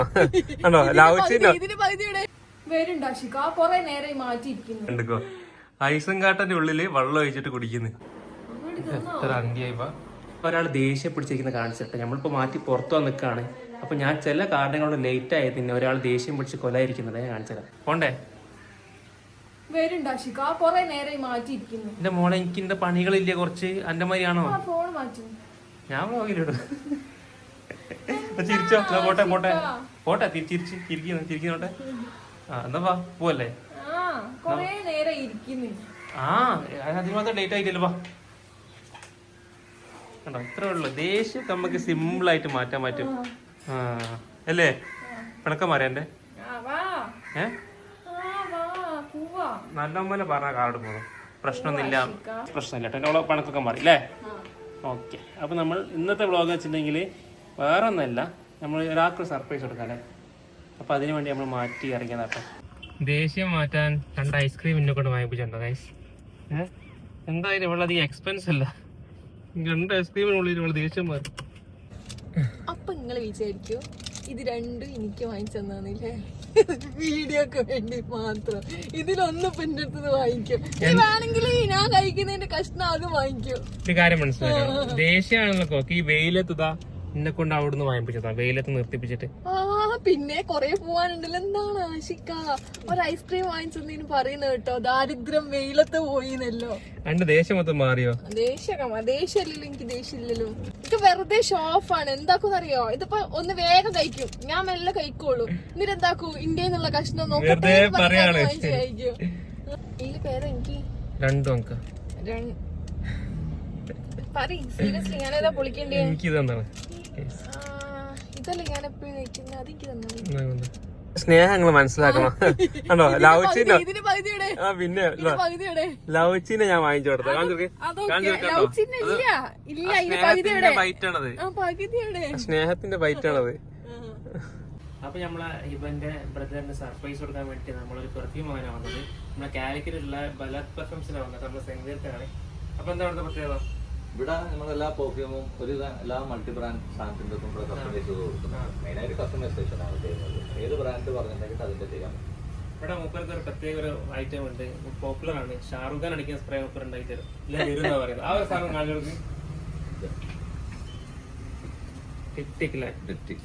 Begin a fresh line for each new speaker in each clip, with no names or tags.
നേരം മാറ്റിയിരിക്കുന്നു.
കണ്ടിക്കോ? ഐസും കാട്ടന്റെ ഉള്ളിൽ വെള്ളം ഒഴിച്ചിട്ട് കുടിക്കുന്നു. എത്ര അന്ത്യായിപ്പ ഒരാൾ ദേഷ്യം പിടിച്ചിരിക്കുന്ന കാണിച്ചിട്ട് നമ്മളിപ്പോ മാറ്റി പുറത്തു വന്ന് നിൽക്കാണ് അപ്പൊ ഞാൻ ചില കാരണങ്ങളോട് ലേറ്റ് ആയത് പിന്നെ ഒരാൾ ദേഷ്യം പിടിച്ച് കൊലായിരിക്കുന്നത് ഞാൻ കാണിച്ചത് പോണ്ടേ? എന്റെ മോളെ എനിക്ക് എന്റെ പണികളില്ലേ കുറച്ച്. എന്റെ മാതിരിയാണോ? ഞാൻ വ്ളോഗിലിടും ചിരിച്ചോ പോട്ടെ പോട്ടെ. പോട്ടെ തിരിച്ചിരിച്ച് ചിരിക്കുന്നു തിരിക്കുന്നോട്ടെ ആ എന്നാ വാ പോവല്ലേ?
ആ
അതിന് മാത്രം ഡേറ്റ് ആയിട്ടില്ല വാ. കണ്ടോ ഇത്രേ ഉള്ളു. ദേഷ്യം നമുക്ക് സിമ്പിൾ ആയിട്ട് മാറ്റാൻ പറ്റും. ആ അല്ലേ? പിണക്കം മാറിയാന്റെ ഏ? നല്ലപോലെ പറഞ്ഞ കാർഡ് പോകും പ്രശ്നമൊന്നുമില്ല. പ്രശ്നമില്ല കേട്ടോ. എന്റെ പണക്കൊക്കെ മാറി അല്ലേ? ഓക്കെ. അപ്പോൾ നമ്മൾ ഇന്നത്തെ വ്ളോഗ് വെച്ചിട്ടുണ്ടെങ്കിൽ വേറെ ഒന്നല്ല നമ്മൾ ഒരാൾക്ക് സർപ്രൈസ് കൊടുക്കാം അല്ലേ അപ്പോൾ അതിനു വേണ്ടി നമ്മൾ മാറ്റി ഇറങ്ങിയതാട്ടോ ദേഷ്യം മാറ്റാൻ രണ്ട് ഐസ്ക്രീം എന്നെ കൊണ്ട് വാങ്ങിപ്പിച്ചിട്ടുണ്ടോ ഗൈസ് എന്തായാലും ഇവിടെ അധികം എക്സ്പെൻസ് അല്ല. രണ്ട് ഐസ്ക്രീമിനുള്ളിൽ ഇവിടെ ദേഷ്യം മാറി.
അപ്പൊ നിങ്ങൾ വിചാരിക്കൂ ഇത് രണ്ടും എനിക്ക് വാങ്ങിച്ചു തന്നില്ലേ വീഡിയോക്ക് വേണ്ടി മാത്രം. ഇതിലൊന്നും പിന്നെ എന്റെ അടുത്ത് വാങ്ങിക്കും. ഇത് വേണമെങ്കിൽ ഞാൻ കഴിക്കുന്നതിന്റെ കഷ്ണം അത് വാങ്ങിക്കും.
ഒരു കാര്യം മനസ്സിലായോ ദേഷ്യമാണെന്നൊക്കെ നോക്കി ഈ വെയിലത്തുതാ എന്നെ കൊണ്ട് അവിടുന്ന് വാങ്ങിപ്പിച്ചതാ വെയിലത്ത് നിർത്തിപ്പിച്ചിട്ട്.
പിന്നെ കൊറേ പോവാനുണ്ടല്ലോ. എന്താണ് ആശിക്ക? ഒരു ഐസ്ക്രീം വാങ്ങിച്ചെന്നു പറയുന്നത് കേട്ടോ. ദാരിദ്ര്യം വെയിലത്ത് പോയിന്നല്ലോ.
രണ്ട് ദേഷ്യം മൊത്തം മാറിയോ?
ദേഷ്യം ദേഷ്യമില്ലല്ലോ എനിക്ക് ദേഷ്യമില്ലല്ലോ. എനിക്ക് വെറുതെ ഷോഫാണ് എന്താക്കും അറിയോ ഇതിപ്പോ ഒന്ന് വേഗം കഴിക്കും. ഞാൻ മെല്ലെ കഴിക്കോളൂ എന്നിട്ട് എന്താക്കൂ? ഇന്ത്യയിൽ നിന്നുള്ള കഷ്ണം നോക്കട്ടെ ഇതിൽ പേര് എനിക്ക്
രണ്ടും അങ്ക.
പറയ്. സീരിയസ്ലി ഞാനേതാ പൊളിക്കേണ്ടി?
എനിക്ക് എന്താണ്
ഇതല്ലേ ഞാൻ എപ്പോഴും കഴിക്കുന്നത് അതെനിക്ക് തന്നെ
സ്നേഹങ്ങൾ മനസ്സിലാക്കണം. കണ്ടോ? ആ പിന്നെ ഞാൻ വാങ്ങിച്ചു കൊടുത്തത്. കാണിച്ചു
അതൊക്കെ. ലൗച്ചിന് ഇല്ല. ഇല്ല ഇതിന് പകുതിയുടെ
ബൈറ്റ് ആണത്
ആ പകുതിയുടെ
സ്നേഹത്തിന്റെ ബൈറ്റാണത്. അപ്പൊ നമ്മളെ ഇവന്റെ ബ്രദറിന് സർപ്രൈസ് കൊടുക്കാൻ വേണ്ടി നമ്മളൊരു പെർഫ്യൂം അങ്ങനെ വന്നത്. നമ്മളെ കാലിക്കറ്റുള്ള ബലത് പെർഫ്യൂംസിലാണ് വന്നത്. നമ്മുടെ സെങ്കീർക്കാണ് അപ്പൊ എന്താ അവിടുത്തെ പ്രത്യേകത?
ഇവിടെ നമ്മൾ എല്ലാ പെർഫ്യൂമും ഒരു എല്ലാ മൾട്ടി ബ്രാൻഡ് സാധനത്തിന്റെ ഇവിടെ കസ്റ്റമൈസ് ചെയ്ത് കൊടുക്കുന്നത് മെയിനായിട്ട് കസ്റ്റമൈസേഷൻ ആണ് ചെയ്യുന്നത്. ഏത് ബ്രാൻഡ് പറഞ്ഞിട്ടുണ്ടെങ്കിൽ അതിന്റെ ചെയ്യാം.
ഇവിടെ മൂപ്പർക്ക് ഒരു പ്രത്യേക ഒരു ഐറ്റം ഉണ്ട്. പോപ്പുലർ ആണ്. ഷാറുഖ് ഖാൻ അടിക്കുന്ന സ്പ്രേ മൂപ്പർ ഉണ്ടാക്കി തരും ഇല്ല വരും എന്നാ പറയുന്നത്. ആ ഒരു സാധനം
ഡെറ്റി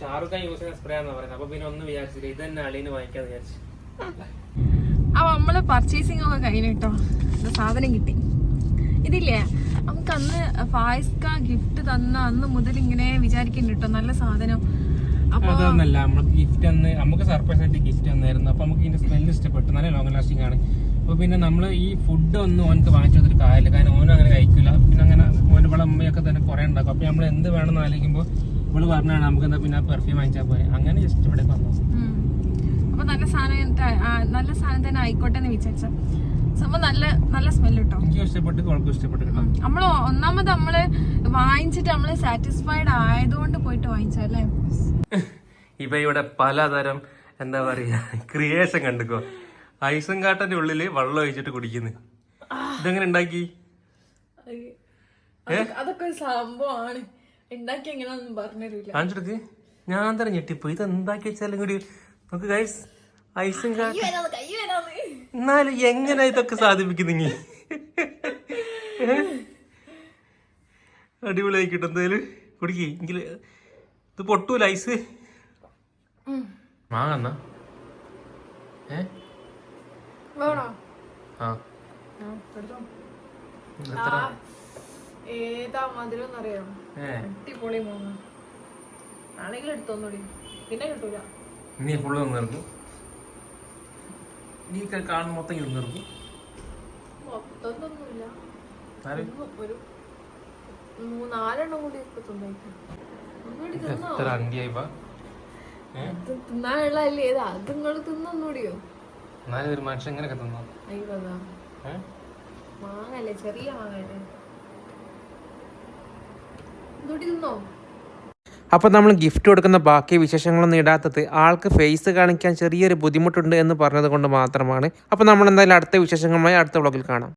ഷാറുഖ് ഖാൻ യൂസ് ചെയ്യുന്ന സ്പ്രേ ആണെന്നാ പറയുന്നത്. അപ്പൊ പിന്നെ ഒന്ന് വിചാരിച്ചില്ല. ഇത് തന്നെ അളിന് വാങ്ങിക്കാന്ന് വിചാരിച്ചു.
അപ്പൊ നമ്മൾ പർച്ചേസിംഗ് ഒക്കെ കഴിഞ്ഞിട്ടോ സാധനം കിട്ടി. ഇതില്ലേ നമുക്ക് അന്ന് ഫായിസ്ക ഗിഫ്റ്റ് തന്ന അന്ന് മുതൽ ഇങ്ങനെ വിചാരിക്കുന്നുണ്ട് കേട്ടോ നല്ല സാധനം.
അതൊന്നല്ല നമുക്ക് ഗിഫ്റ്റ് അന്ന് നമുക്ക് സർപ്രൈസ് ആയിട്ട് ഗിഫ്റ്റ് തന്നായിരുന്നു. അപ്പൊ നമുക്ക് ഇതിന്റെ സ്മെല്ല് ഇഷ്ടപ്പെട്ടു. നല്ല ലോങ് ലാസ്റ്റിംഗ് ആണ്. അപ്പൊ പിന്നെ നമ്മൾ ഈ ഫുഡ് ഒന്നും ഓനക്ക് വാങ്ങിച്ചു കൊടുത്തിട്ട് കാര്യമില്ല. കാരണം ഓനും അങ്ങനെ കഴിക്കില്ല പിന്നെ അങ്ങനെ ഓന്റെ ഇവിടെ അമ്മയൊക്കെ തന്നെ കുറെ ഉണ്ടാക്കും. അപ്പൊ നമ്മൾ എന്ത് വേണമെന്ന് ആലോചിക്കുമ്പോൾ ഇവൾ പറഞ്ഞാണ് നമുക്ക് എന്താ പിന്നെ പെർഫ്യൂം വാങ്ങിച്ചാൽ പോരെ. അങ്ങനെ ജസ്റ്റ് ഇവിടെ
ഉം. അപ്പൊ നല്ല സാധനം നല്ല സാധനം തന്നെ ആയിക്കോട്ടെ എന്ന് വിചാരിച്ച സംഭവം നല്ല നല്ല സ്മെൽ കിട്ടോ. നമ്മൾ ഒന്നാമത് നമ്മൾ വാങ്ങിച്ചിട്ട് നമ്മൾ സാറ്റിസ്ഫൈഡ് ആയതുകൊണ്ട് പോയിട്ട് വാങ്ങിച്ചല്ലേ
ഇപ്പൊ ഇവിടെ പലതരം എന്താ പറയാ ക്രിയേഷൻ കണ്ടുക്കോ? ഐസും കാട്ടന്റെ ഉള്ളിൽ വെള്ളം ഒഴിച്ചിട്ട് കുടിക്കുന്നു. ഇതെങ്ങനെ ഉണ്ടാക്കി?
അതൊക്കെ ഒരു സംഭവമാണ്. ഉണ്ടാക്കി എങ്ങനെയാണെന്ന് പറഞ്ഞുതരില്ല
കാണിച്ചെടുക്ക് ഞാൻ തന്നെ ഞെട്ടിപ്പോ ഇത് എന്താക്കി വെച്ചാലും കൂടി. നമുക്ക് ഗൈസ് ഐസും എന്നാലും എങ്ങനെ ഇതൊക്കെ സാധിപ്പിക്കുന്നെങ്കി അടിപൊളിയായി കിട്ടും എന്തായാലും. കുടിക്കേ എങ്കിൽ ഇത് പൊട്ടൂല ഐസ്. ഏ? ആ. എത്ര?
ഏതാ മധുരം എന്നറിയാം
ഏ.
അടിപൊളി മൂന്ന് ആണെങ്കിലും എടുത്തോന്നൂടി. പിന്നെ കിട്ടൂല.
നീ ഫുള്ള് നിർക്കും നീ കാണുന്ന മൊത്തം ഇരുന്ന് നിർക്കും എത്ര
ഇത് തിന്നാനുള്ളതല്ലേ ഏതാ അത് നിങ്ങൾ തിന്നൊന്നുകൂടിയോ
എന്നാലും ഒരു മനുഷ്യൻ എങ്ങനെയൊക്കെ തന്നോ.
മാങ്ങല്ലേ? ചെറിയ മാങ്ങല്ലേ ഇതൂടി തിന്നോ?
അപ്പോൾ നമ്മൾ ഗിഫ്റ്റ് കൊടുക്കുന്ന ബാക്കി വിശേഷങ്ങളൊന്നും ഇടാത്തത് ആൾക്ക് ഫേസ് കാണിക്കാൻ ചെറിയൊരു ബുദ്ധിമുട്ടുണ്ട് എന്ന് പറഞ്ഞത് കൊണ്ട് മാത്രമാണ്. അപ്പോൾ നമ്മൾ എന്തായാലും അടുത്ത വിശേഷങ്ങളുമായി അടുത്ത വ്ളോഗിൽ കാണാം.